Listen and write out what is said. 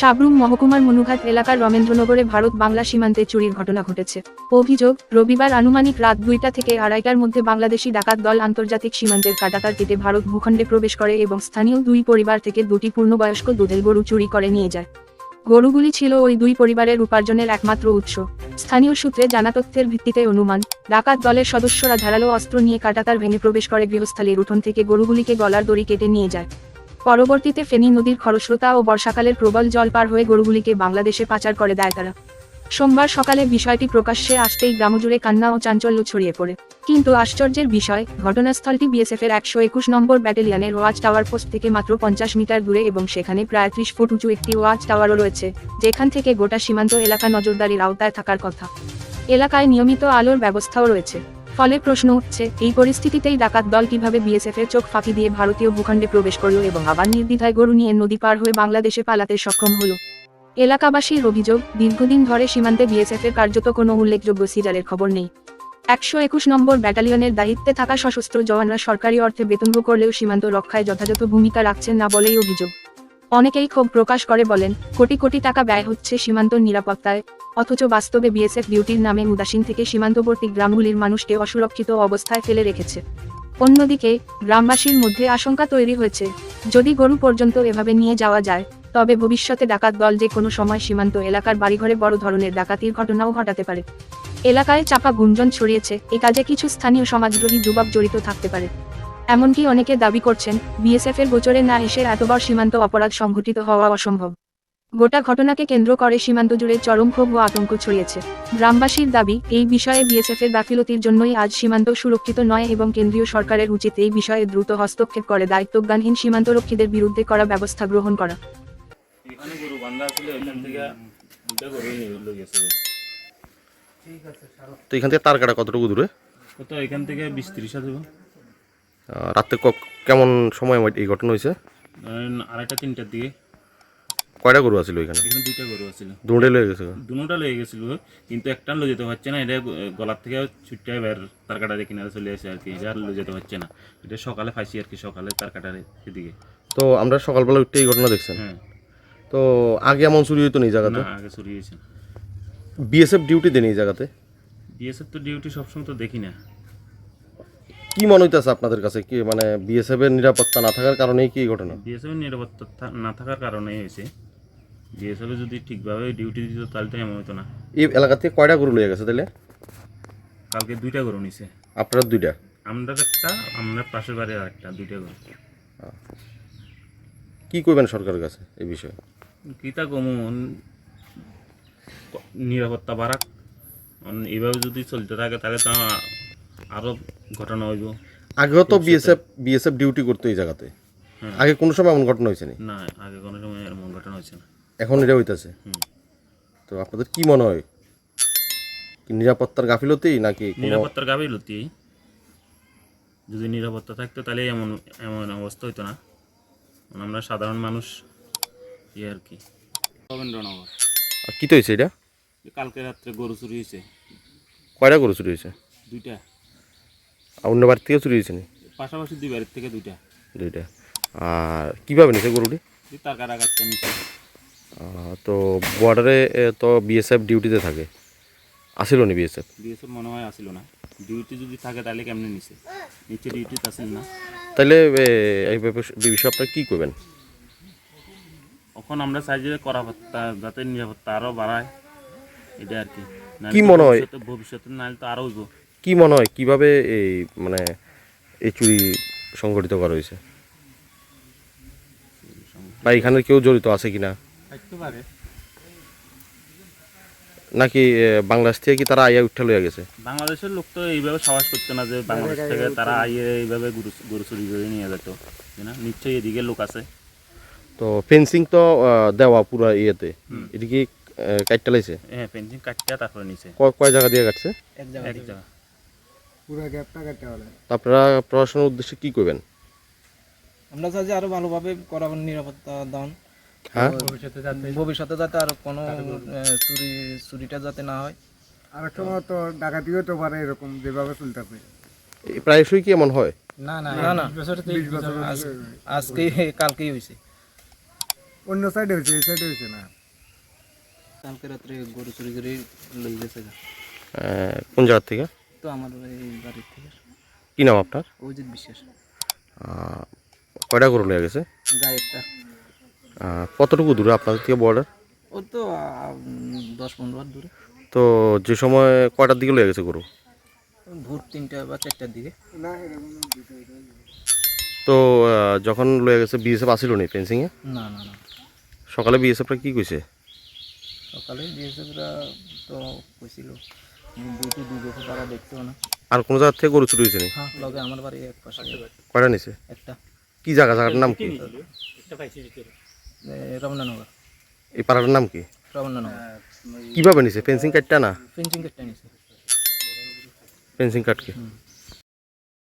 সাবরুম মহকুমার মনুঘাট এলাকার রমেন্দ্রনগরে ভারত বাংলা সীমান্তে চুরির ঘটনা ঘটেছে। অভিযোগ, রবিবার আনুমানিক রাত দুইটা থেকে আড়াইটার মধ্যে বাংলাদেশি ডাকাত দল আন্তর্জাতিক সীমান্তের কাটাতার কেটে ভারত ভূখণ্ডে প্রবেশ করে এবং স্থানীয় দুই পরিবার থেকে দুটি পূর্ণবয়স্ক দুধের গরু চুরি করে নিয়ে যায়। গরুগুলি ছিল ওই দুই পরিবারের উপার্জনের একমাত্র উৎস। স্থানীয় সূত্রে জানা তথ্যের ভিত্তিতে অনুমান, ডাকাত দলের সদস্যরা ধারালো অস্ত্র নিয়ে কাটাতার ভেঙে প্রবেশ করে গৃহস্থালীর উঠোন থেকে গরুগুলিকে গলার দড়ি কেটে নিয়ে যায়। পরবর্তীতে ফেনী নদীর খরস্রোতা ও বর্ষাকালের প্রবল জল পার হয়ে গরুগুলিকে বাংলাদেশে পাচার করে দেয় তারা। সোমবার সকালে বিষয়টি প্রকাশ্যে আসতেই গ্রামজুড়ে কান্না ও চাঞ্চল্য ছড়িয়ে পড়ে। কিন্তু আশ্চর্যের বিষয়, ঘটনাস্থলটি বিএসএফ এর একশো একুশ নম্বর ব্যাটালিয়নের ওয়াচ টাওয়ার পোস্ট থেকে মাত্র পঞ্চাশ মিটার দূরে এবং সেখানে প্রায় ত্রিশ ফুট উঁচু একটি ওয়াচ টাওয়ারও রয়েছে, যেখান থেকে গোটা সীমান্ত এলাকা নজরদারির আওতায় থাকার কথা। এলাকায় নিয়মিত আলোর ব্যবস্থাও রয়েছে। ফলে প্রশ্ন উঠছে, এই পরিস্থিতিতেই ডাকাত দল কীভাবে বিএসএফ এর চোখ ফাঁকি দিয়ে ভারতীয় ভূখণ্ডে প্রবেশ করল এবং আবার নির্দ্বিধায় গরু নিয়ে নদী পার হয়ে বাংলাদেশে পালাতে সক্ষম হলো। এলাকাবাসীর অভিযোগ, দীর্ঘদিন ধরে সীমান্তে বিএসএফ এর কার্যত কোনো উল্লেখযোগ্য সিজারের খবর নেই। একশো একুশ নম্বর ব্যাটালিয়নের দায়িত্বে থাকা সশস্ত্র জওয়ানরা সরকারি অর্থে বেতনভোগ করলেও সীমান্ত রক্ষায় যথাযথ ভূমিকা রাখছেন না বলেই অভিযোগ। অনেকেই ক্ষোভ প্রকাশ করে বলেন, কোটি কোটি টাকা ব্যয় হচ্ছে সীমান্ত নিরাপত্তায়। অথচ বাস্তবে বিএসএফ ডিউটির নামে উদাসীন থেকে সীমান্তবর্তী গ্রামগুলির মানুষকে অসুরক্ষিত অবস্থায় ফেলে রেখেছে। অন্যদিকে, গ্রামবাসীর মধ্যে আশঙ্কা তৈরি হয়েছে, যদি গরু পর্যন্ত এভাবে নিয়ে যাওয়া যায়, তবে ভবিষ্যতে ডাকাত দল যে কোনো সময় সীমান্ত এলাকার বাড়িঘরে বড় ধরনের ডাকাতির ঘটনাও ঘটাতে পারে। এলাকায় চাপা গুঞ্জন ছড়িয়েছে, এ কাজে কিছু স্থানীয় সমাজদ্রোহী যুবক জড়িত থাকতে পারে। এমনকি অনেকে দাবি করছেন বিএসএফ এর গোচরে না এসে এতবার সীমান্ত অপরাধ সংঘটিত হওয়া অসম্ভব। গোটা ঘটনাকে কেন্দ্র করে সীমান্ত জুড়ে চরম ক্ষোভ ও আতঙ্ক ছড়িয়েছে। গ্রামবাসীর দাবি এই বিষয়ে বিএসএফ এর গাফিলতির জন্যই আজ সীমান্ত সুরক্ষিত নয় এবং কেন্দ্রীয় সরকারের উচিত এই বিষয়ে দ্রুত হস্তক্ষেপ করে দায়িত্বজ্ঞানহীন সীমান্তরক্ষীদের বিরুদ্ধে করা ব্যবস্থা গ্রহণ করা। তো এখান থেকে তার কাটা কতটুকু দূরে? কত এখান থেকে বিশ ত্রিশ কেমন সময় এই ঘটনা হয়েছে? আড়াইটা তিনটার দিকে। কয়টা গরু আছিল এখানে এখানে দুইটা গরু আছিল। দুটাই লয়ে গেছে দুটা লয়ে গেছিল কিন্তু একটা লয়ে যেতে হচ্ছে না এটা গলার থেকে ছুটতে এবার তার কাটারে কিনারে চলে আসে আর কি এটা আর লয়ে যেতে হচ্ছে না। এটা সকালে ফাইছি আর কি সকালে তার কাটারে সেদিকে। তো আমরা সকালবেলা উঠতে এই ঘটনা দেখছেন? হ্যাঁ। তো আগে এমন চুরি হইতো না এই জায়গাতে? আগে সরিয়েছে বিএসএফ ডিউটি দেন এই জায়গাতে? বিএসএফ তো ডিউটি সবসময় তো দেখি না। কি মনে হইতেছে আপনাদের কাছে? কি মানে বিএসএফ এর নিরাপত্তা না থাকার কারণেই কি ঘটনা? বিএসএফ এর নিরাপত্তা না থাকার কারণে হয়েছে। বিএসএফ যদি ঠিকভাবে ডিউটি দিত তাহলে তো এমন হতো না। এই এলাকা থেকে কয়টা গরু লয়ে গেছে তাহলে? কালকে দুইটা গরু নিছে। আপনার দুইটা? আমরা একটা আমরা পাশের বাড়ির একটা দুইটা গরু। কি করবেন সরকারের কাছে এই বিষয়ে? কিতা কমন নিরাপত্তা বাড়াক। অন এইভাবে যদি চলতে থাকে তাহলে তো আরও ঘটনা হইব। আগেও তো বিএসএফ বিএসএফ ডিউটি করতো এই জায়গাতে। হ্যাঁ। আগে কোনো সময় এমন ঘটনা হয়েছে না? না আগে কোনো সময় এমন ঘটনা হয়েছে না। এখন এটা হইতেছে। হুম। তো আপনাদের কি মনে হয়? কি নিরাপত্তার গাফিলতি নাকি নিরাপত্তার গাফিলতি? যদি নিরাপত্তা থাকতো তাহলে এমন এমন অবস্থা হইতো না। আমরা সাধারণ মানুষ ইয়ে আর কি। রবীন্দ্রনগর। আর কি তো হয়েছে এটা? কালকে রাত্রে গরু চুরি হয়েছে কয়টা গরু চুরি হয়েছে দুইটা। আর অন্য বাড়ি থেকে চুরি হয়েছে নি পাশাপাশি দুই বাড়ির থেকে দুইটা। দুইটা। আর কীভাবে নিছে গরুটি? তার নিচে আহ, তো বর্ডারে তো বিএসএফ ডিউটিতে থাকে। আসিল নি বিএসএফ বিএসএফ মনে হয় আসিল না। ডিউটি যদি থাকে তাহলে কেমনে নিছে? নিচে ডিউটি আসিল না। তাহলে এই বিষয়ে আপনারা কী করবেন? এখন আমরা চাই যে করাপত্তা যাতে নিরাপত্তা আরও বাড়ায়। এটা আর কি। কি মনে হয়? ভবিষ্যতে- ভবিষ্যতে নাহলে তো আরও হইব। কি মনে হয়? কীভাবে এই মানে এই চুরি সংগঠিত করা হয়েছে? বা এখানে কেউ জড়িত আছে কিনা? নাকি বাংলাদেশ থেকে কি তারা আইয়া উঠে লইয়া গেছে? বাংলাদেশের লোক তো এইভাবে সাহস করতো না যে বাংলাদেশ থেকে তারা আইয়ে এইভাবে গরু চুরি করে নিয়ে যেত না? নিশ্চয়ই এদিকে লোক আছে। তো ফেন্সিং তো দেওয়া পুরো ইয়েতে। এটা কি কাটতে লাইছে? হ্যাঁ পেন্সিং কাটতে তারপরে নিচে ক- কয় জায়গা দিয়ে কাটছে? এক জায়গা পুরো গ্যাপটা কাটতে হবে। তো আপনারা প্রশাসনের উদ্দেশ্যে কি করবেন? আমরা চাই যে আরও ভালোভাবে করা নিরাপত্তা দান। ভবিষ্যতে যাতে আর কোনো চুরি চুরিটা যাতে না হয়। আর সময় তো ডাকাতিও তো পারে এরকম যেভাবে চলতেছে। এই প্রায়শই কি এমন হয়? না না না আজ- আজকে কালকেই হয়েছে। অন্য সাইডে হয়েছে এই সাইডে হয়েছে না? কালকে রাত্রে গরু চুরি করে লই গেছে আহ, কোন জায়গার থেকে? তো আমার এই বাড়ির থেকে। কী নাম আপনার? অভিজিৎ বিশ্বাস। আহ, কয়টা গরু লেগে গেছে? গায়ে একটা। আহ, কতটুকু দূরে আপনাদের থেকে বর্ডার ও তো দশ পনেরো হাত দূরে। তো যে সময় কয়টার দিকে লেগে গেছে গরু? ভোর তিনটা বা চারটার দিকে। তো যখন লয়ে গেছে বিএসএফ আসিল নি ফেন্সিংয়ে না না না। সকালে বিএসএফরা কি কইছে? সকালে বিএসএফরা তো কইছিল ডিউটি দুই বছর তারা দেখতেও না। আর কোনো জায়গার থেকে গরু চুরি হয়েছে নি? হ্যাঁ লগে আমার বাড়ি এক পাশে। কয়টা নিছে? একটা। কি জায়গা? জায়গাটার নাম কি? রমনানগর। এই পাড়াটার নাম কি? রমনানগর। কীভাবে নিছে? ফেন্সিং কাটটা না? ফেন্সিং কাটটা নিছে। ফেন্সিং কাটকে